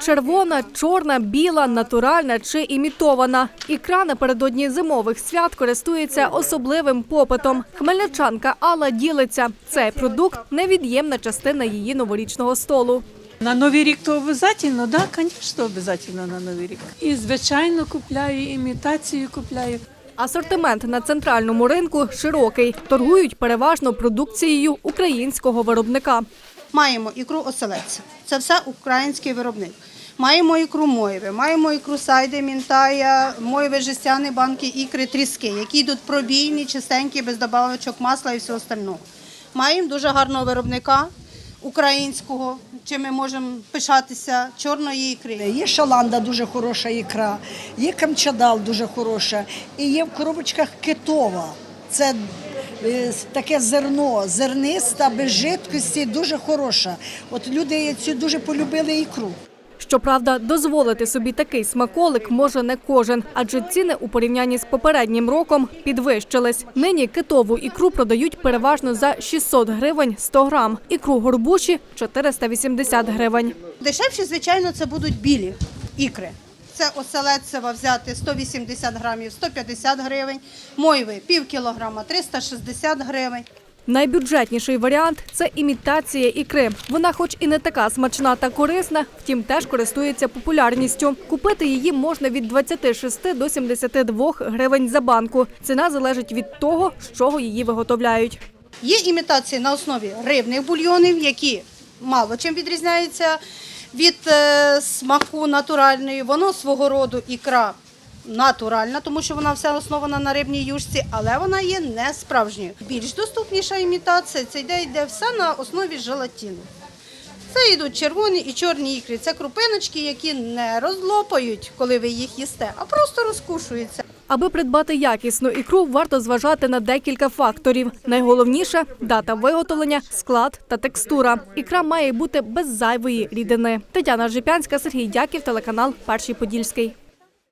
червона, чорна, біла, натуральна чи імітована. Ікра напередодні зимових свят користується особливим попитом. Хмельничанка Алла ділиться. Цей продукт невід'ємна частина її новорічного столу. На Новий рік то обов'язково, да, звісно, обов'язково на Новий рік. І звичайно купляю, і імітацію купляю. Асортимент на центральному ринку широкий. Торгують переважно продукцією українського виробника. Маємо ікру оселедця. Це все український виробник. Маємо ікру мойви, маємо ікру сайди, мінтая, мойви, жестяні банки, ікри, тріски, які йдуть пробійні, чистенькі, без добавочок масла і всього остального. Маємо дуже гарного виробника українського, чим ми можемо пишатися, чорної ікри. Є шаланда дуже хороша ікра, є камчадал дуже хороша, і є в коробочках китова. Це таке зерно, зерниста, без жидкості, дуже хороша. От люди цю дуже полюбили ікру. Щоправда, дозволити собі такий смаколик може не кожен, адже ціни у порівнянні з попереднім роком підвищились. Нині китову ікру продають переважно за 600 гривень 100 грам, ікру горбуші – 480 гривень. Дешевші, звичайно, це будуть білі ікри. Це оселедцева взяти 180 грамів, 150 гривень, мойви пів кілограма, 360 гривень. Найбюджетніший варіант це імітація ікри. Вона, хоч і не така смачна та корисна, втім теж користується популярністю. Купити її можна від 26 до 72 гривень за банку. Ціна залежить від того, з чого її виготовляють. Є імітації на основі рибних бульйонів, які мало чим відрізняються від е, смаку натуральної. Воно свого роду ікра натуральна, тому що вона вся основана на рибній юшці, але вона є не справжньою. Більш доступніша імітація це йде, йде все на основі желатину. Це йдуть червоні і чорні ікри. Це крупиночки, які не розлопають, коли ви їх їсте, а просто розкушуються. Аби придбати якісну ікру, варто зважати на декілька факторів. Найголовніше дата виготовлення, склад та текстура. Ікра має бути без зайвої рідини. Тетяна Жипянська, Сергій Дяків, телеканал Перший Подільський.